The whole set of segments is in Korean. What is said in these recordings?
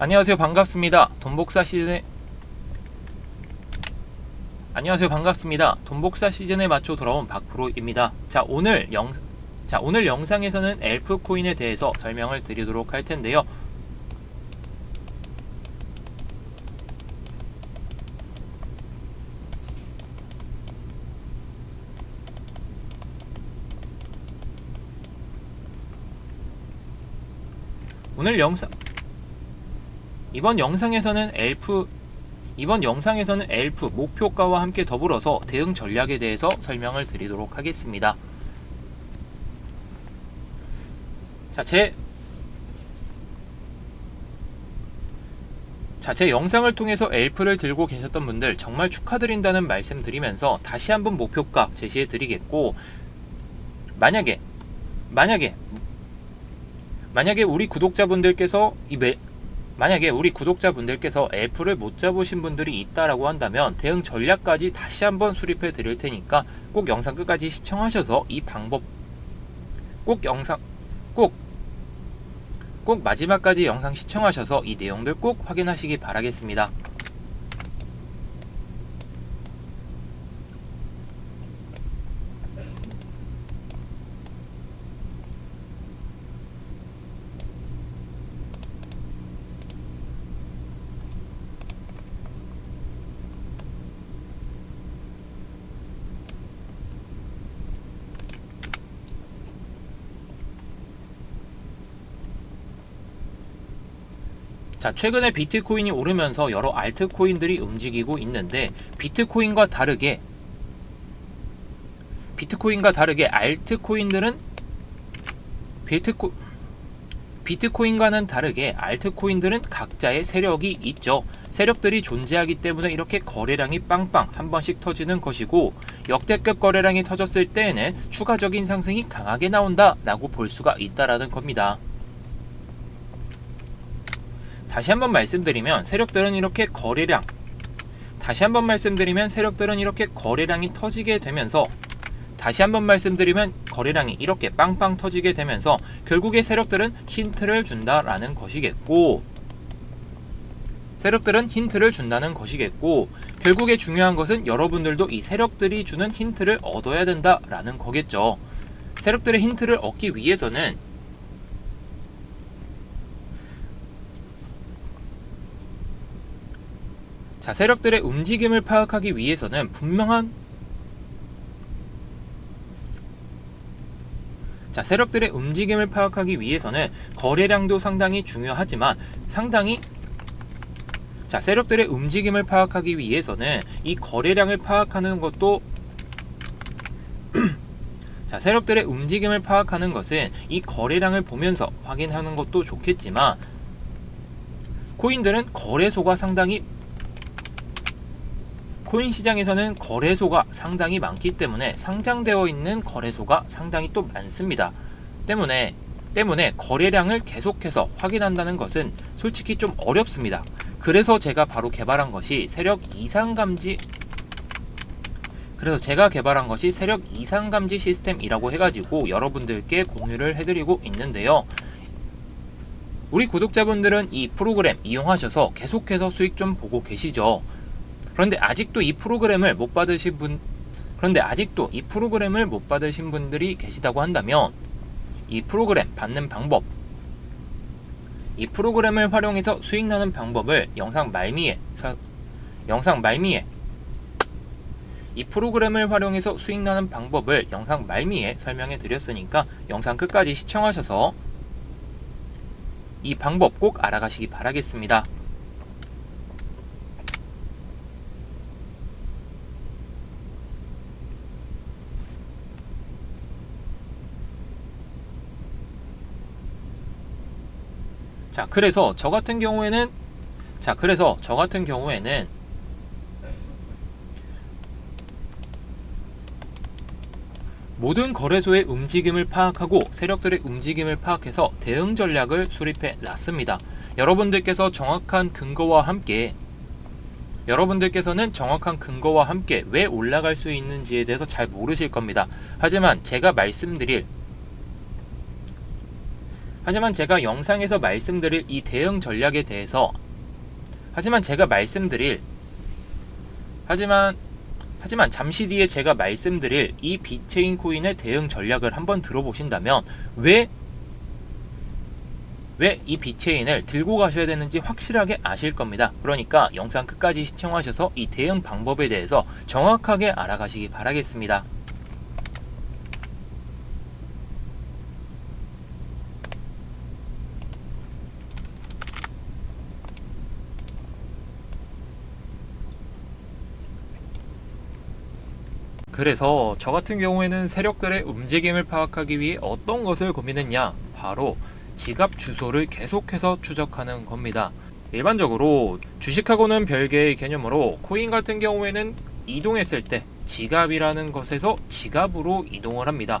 안녕하세요. 반갑습니다. 돈복사 시즌에 안녕하세요. 반갑습니다. 돈복사 시즌에 맞춰 돌아온 박프로입니다. 자 오늘 영 자, 오늘 영상에서는 엘프 코인에 대해서 설명을 드리도록 할 텐데요. 오늘 영상 이번 영상에서는 엘프 이번 영상에서는 엘프 목표가와 함께 더불어서 대응 전략에 대해서 설명을 드리도록 하겠습니다. 자, 제 자, 제 영상을 통해서 엘프를 들고 계셨던 분들 정말 축하드린다는 말씀 드리면서 다시 한번 목표가 제시해 드리겠고 만약에 만약에 만약에 우리 구독자분들께서 이 매, 만약에 우리 구독자분들께서 엘프를 못 잡으신 분들이 있다라고 한다면 대응 전략까지 다시 한번 수립해 드릴 테니까 꼭 영상 끝까지 시청하셔서 이 방법 꼭 영상 꼭 꼭 마지막까지 영상 시청하셔서 이 내용들 꼭 확인하시기 바라겠습니다. 자, 최근에 비트코인이 오르면서 여러 알트코인들이 움직이고 있는데 비트코인과 다르게 비트코인과 다르게 알트코인들은 비트코 비트코인과는 다르게 알트코인들은 각자의 세력이 있죠. 세력들이 존재하기 때문에 이렇게 거래량이 빵빵 한 번씩 터지는 것이고 역대급 거래량이 터졌을 때에는 추가적인 상승이 강하게 나온다라고 볼 수가 있다라는 겁니다. 다시 한번 말씀드리면 세력들은 이렇게 거래량 다시 한번 말씀드리면 세력들은 이렇게 거래량이 터지게 되면서 다시 한번 말씀드리면 거래량이 이렇게 빵빵 터지게 되면서 결국에 세력들은 힌트를 준다라는 것이겠고 세력들은 힌트를 준다는 것이겠고 결국에 중요한 것은 여러분들도 이 세력들이 주는 힌트를 얻어야 된다라는 거겠죠. 세력들의 힌트를 얻기 위해서는 자, 세력들의 움직임을 파악하기 위해서는 분명한 자, 세력들의 움직임을 파악하기 위해서는 거래량도 상당히 중요하지만 상당히 자, 세력들의 움직임을 파악하기 위해서는 이 거래량을 파악하는 것도 자, 세력들의 움직임을 파악하는 것은 이 거래량을 보면서 확인하는 것도 좋겠지만 코인들은 거래소가 상당히 코인 시장에서는 거래소가 상당히 많기 때문에 상장되어 있는 거래소가 상당히 또 많습니다. 때문에 때문에 거래량을 계속해서 확인한다는 것은 솔직히 좀 어렵습니다. 그래서 제가 바로 개발한 것이 세력 이상 감지 그래서 제가 개발한 것이 세력 이상 감지 시스템이라고 해가지고 여러분들께 공유를 해드리고 있는데요. 우리 구독자분들은 이 프로그램 이용하셔서 계속해서 수익 좀 보고 계시죠. 그런데 아직도 이 프로그램을 못 받으신 분 그런데 아직도 이 프로그램을 못 받으신 분들이 계시다고 한다면 이 프로그램 받는 방법 이 프로그램을 활용해서 수익 나는 방법을 영상 말미에 사, 영상 말미에 이 프로그램을 활용해서 수익 나는 방법을 영상 말미에 설명해 드렸으니까 영상 끝까지 시청하셔서 이 방법 꼭 알아가시기 바라겠습니다. 자, 그래서 저 같은 경우에는 자, 그래서 저 같은 경우에는 모든 거래소의 움직임을 파악하고 세력들의 움직임을 파악해서 대응 전략을 수립해 놨습니다. 여러분들께서 정확한 근거와 함께 여러분들께서는 정확한 근거와 함께 왜 올라갈 수 있는지에 대해서 잘 모르실 겁니다. 하지만 제가 말씀드릴 하지만 제가 영상에서 말씀드릴 이 대응 전략에 대해서 하지만 제가 말씀드릴 하지만 하지만 잠시 뒤에 제가 말씀드릴 이 비체인 코인의 대응 전략을 한번 들어보신다면 왜 왜 이 비체인을 들고 가셔야 되는지 확실하게 아실 겁니다. 그러니까 영상 끝까지 시청하셔서 이 대응 방법에 대해서 정확하게 알아가시기 바라겠습니다. 그래서 저 같은 경우에는 세력들의 움직임을 파악하기 위해 어떤 것을 고민했냐? 바로 지갑 주소를 계속해서 추적하는 겁니다. 일반적으로 주식하고는 별개의 개념으로 코인 같은 경우에는 이동했을 때 지갑이라는 것에서 지갑으로 이동을 합니다.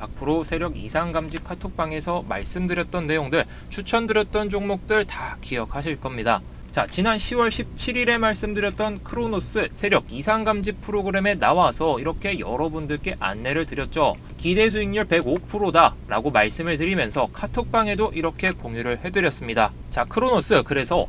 박프로 세력 이상 감지 카톡방에서 말씀드렸던 내용들, 추천드렸던 종목들 다 기억하실 겁니다. 자, 지난 10월 17일에 말씀드렸던 크로노스 세력 이상 감지 프로그램에 나와서 이렇게 여러분들께 안내를 드렸죠. 기대 수익률 105%다 라고 말씀을 드리면서 카톡방에도 이렇게 공유를 해드렸습니다. 자, 크로노스 그래서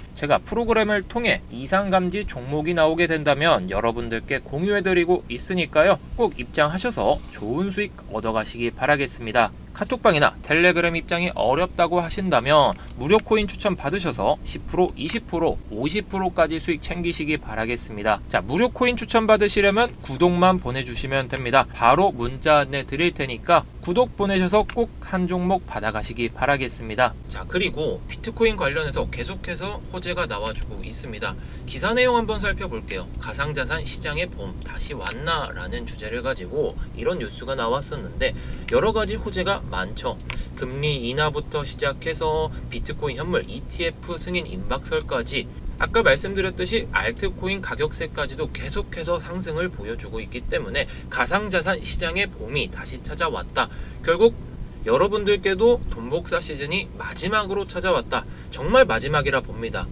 제가 프로그램을 통해 이상 감지 종목이 나오게 된다면 여러분들께 공유해드리고 있으니까요. 꼭 입장하셔서 좋은 수익 얻어가시기 바라겠습니다. 카톡방이나 텔레그램 입장이 어렵다고 하신다면 무료 코인 추천 받으셔서 10%, 20%, 50%까지 수익 챙기시기 바라겠습니다. 자, 무료 코인 추천 받으시려면 구독만 보내주시면 됩니다. 바로 문자 안내 드릴 테니까 구독 보내셔서 꼭 한 종목 받아가시기 바라겠습니다. 자, 그리고 비트코인 관련해서 계속해서 호재가 나와주고 있습니다. 기사 내용 한번 살펴볼게요. 가상자산 시장의 봄 다시 왔나 라는 주제를 가지고 이런 뉴스가 나왔었는데 여러 가지 호재가 많죠. 금리 인하부터 시작해서 비트코인 현물 ETF 승인 임박설까지 아까 말씀드렸듯이 알트코인 가격세까지도 계속해서 상승을 보여주고 있기 때문에 가상자산 시장의 봄이 다시 찾아왔다. 결국 여러분들께도 돈복사 시즌이 마지막으로 찾아왔다. 정말 마지막이라 봅니다.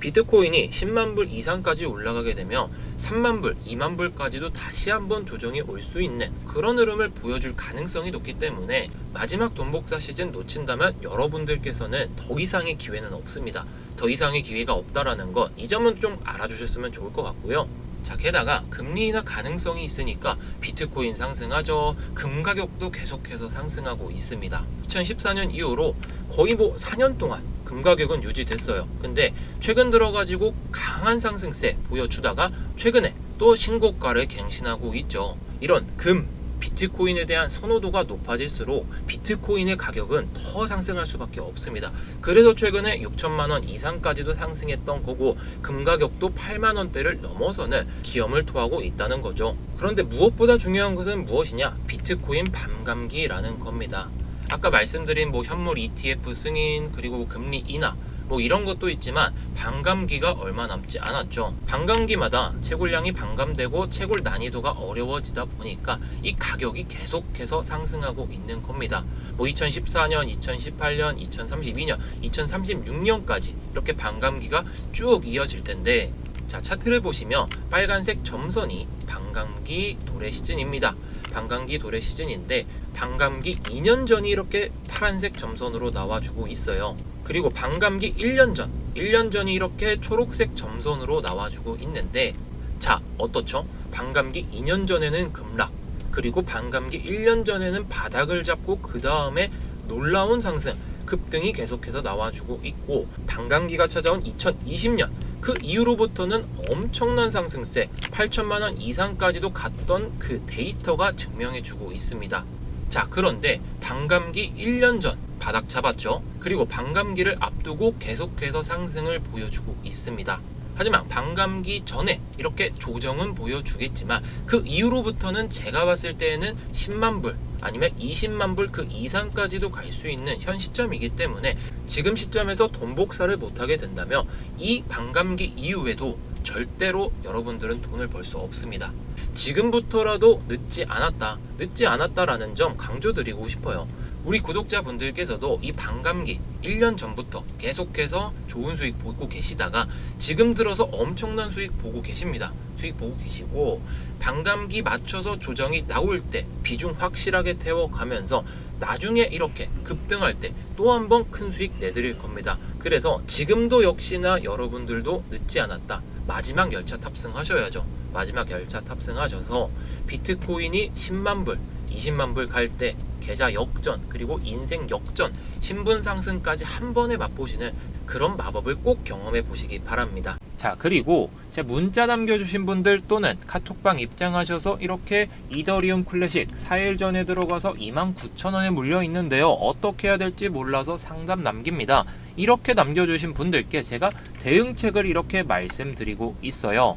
비트코인이 10만 불 이상까지 올라가게 되면 3만 불, 2만 불까지도 다시 한번 조정이 올 수 있는 그런 흐름을 보여줄 가능성이 높기 때문에 마지막 돈복사 시즌 놓친다면 여러분들께서는 더 이상의 기회는 없습니다. 더 이상의 기회가 없다라는 것 이 점은 좀 알아주셨으면 좋을 것 같고요. 자, 게다가 금리 인하 가능성이 있으니까 비트코인 상승하죠. 금 가격도 계속해서 상승하고 있습니다. 2014년 이후로 거의 뭐 4년 동안 금 가격은 유지됐어요. 근데 최근 들어가지고 강한 상승세 보여주다가 최근에 또 신고가를 갱신하고 있죠. 이런 금 비트코인에 대한 선호도가 높아질수록 비트코인의 가격은 더 상승할 수밖에 없습니다. 그래서 최근에 6천만 원 이상까지도 상승했던 거고 금 가격도 8만 원대를 넘어서는 기염을 토하고 있다는 거죠. 그런데 무엇보다 중요한 것은 무엇이냐? 비트코인 밤감기라는 겁니다. 아까 말씀드린 뭐 현물 ETF 승인 그리고 금리 인하 뭐 이런 것도 있지만 반감기가 얼마 남지 않았죠. 반감기마다 채굴량이 반감되고 채굴 난이도가 어려워지다 보니까 이 가격이 계속해서 상승하고 있는 겁니다. 뭐 2014년, 2018년, 2032년, 2036년까지 이렇게 반감기가 쭉 이어질 텐데 자 차트를 보시면 빨간색 점선이 반감기 도래 시즌입니다. 반감기 도래 시즌인데 반감기 2년 전이 이렇게 파란색 점선으로 나와주고 있어요. 그리고 반감기 1년 전, 1년 전이 이렇게 초록색 점선으로 나와주고 있는데 자 어떻죠? 반감기 2년 전에는 급락 그리고 반감기 1년 전에는 바닥을 잡고 그 다음에 놀라운 상승 급등이 계속해서 나와주고 있고 반감기가 찾아온 2020년 그 이후로부터는 엄청난 상승세 8천만 원 이상까지도 갔던 그 데이터가 증명해주고 있습니다. 자 그런데 반감기 1년 전 바닥 잡았죠. 그리고 반감기를 앞두고 계속해서 상승을 보여주고 있습니다. 하지만 반감기 전에 이렇게 조정은 보여주겠지만 그 이후로부터는 제가 봤을 때에는 10만 불 아니면 20만 불 그 이상까지도 갈 수 있는 현 시점이기 때문에 지금 시점에서 돈 복사를 못하게 된다면 이 반감기 이후에도 절대로 여러분들은 돈을 벌 수 없습니다. 지금부터라도 늦지 않았다. 늦지 않았다라는 점 강조드리고 싶어요. 우리 구독자분들께서도 이 반감기 1년 전부터 계속해서 좋은 수익 보고 계시다가 지금 들어서 엄청난 수익 보고 계십니다. 수익 보고 계시고 반감기 맞춰서 조정이 나올 때 비중 확실하게 태워가면서 나중에 이렇게 급등할 때 또 한 번 큰 수익 내드릴 겁니다. 그래서 지금도 역시나 여러분들도 늦지 않았다. 마지막 열차 탑승하셔야죠. 마지막 열차 탑승하셔서 비트코인이 10만 불, 20만 불 갈 때 계좌 역전 그리고 인생 역전 신분 상승까지 한 번에 맛보시는 그런 마법을 꼭 경험해 보시기 바랍니다. 자 그리고 제 문자 남겨주신 분들 또는 카톡방 입장하셔서 이렇게 이더리움 클래식 4일 전에 들어가서 29,000원에 물려 있는데요. 어떻게 해야 될지 몰라서 상담 남깁니다. 이렇게 남겨주신 분들께 제가 대응책을 이렇게 말씀드리고 있어요.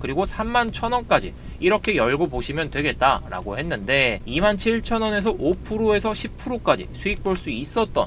그리고 31,000원까지 이렇게 열고 보시면 되겠다라고 했는데 27,000원에서 5%에서 10%까지 수익 볼 수 있었던